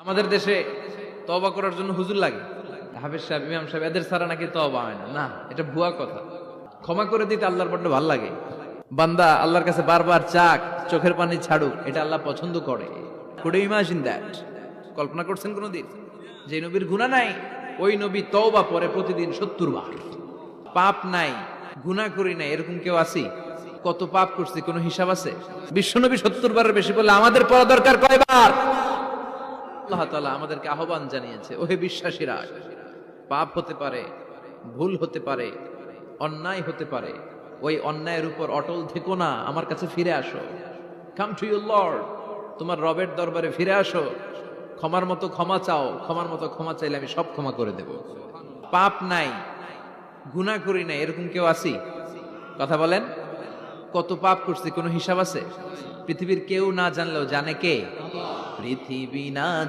আমাদের দেশে তবা করার জন্য হুজুর লাগে। হাফেজ সাহেব, ইমাম সাহেব, এদের ছাড়া নাকি তবা হয় না। না, এটা ভুয়া কথা। ক্ষমা করে দিতে আল্লাহর বড্ড ভালো লাগে। বান্দা আল্লাহর কাছে বারবার চাক, চোখের পানি ছাড়ুক, এটা আল্লাহ পছন্দ করে। কুড ইমাজিন দ্যাট কল্পনা করছেন কোনোদিন? যে নবীর গুণা নাই, ওই নবী তওবা পরে প্রতিদিন সত্তর বার। পাপ নাই, গুনাহ করি নাই, এরকম কেউ আছি? কত পাপ করছি, কোনো হিসাব আছে? বিশ্বনবী সত্তর বারের বেশি বলে আমাদের পড়া দরকার কয়বার? আল্লাহ তাআলা আমাদেরকে আহ্বান জানিয়েছে, ওহে বিশ্বাসীরা, পাপ হতে পারে, ভুল হতে পারে, অন্যায় হতে পারে, ওই অন্যায়ের উপর অটল থেকো না, আমার কাছে ফিরে আসো। কাম টু ইউর লর্ড তোমার রবের দরবারে ফিরে আসো। ক্ষমার মতো ক্ষমা চাও, ক্ষমার মতো ক্ষমা চাইলে আমি সব ক্ষমা করে দেব। পাপ নাই গুনাহ করি নাই, এরকম কেউ আছি? কথা বলেন। কত পাপ করছি, কোনো হিসাব আছে? পৃথিবীর কেউ না জানলেও জানে কে? পৃথিবী না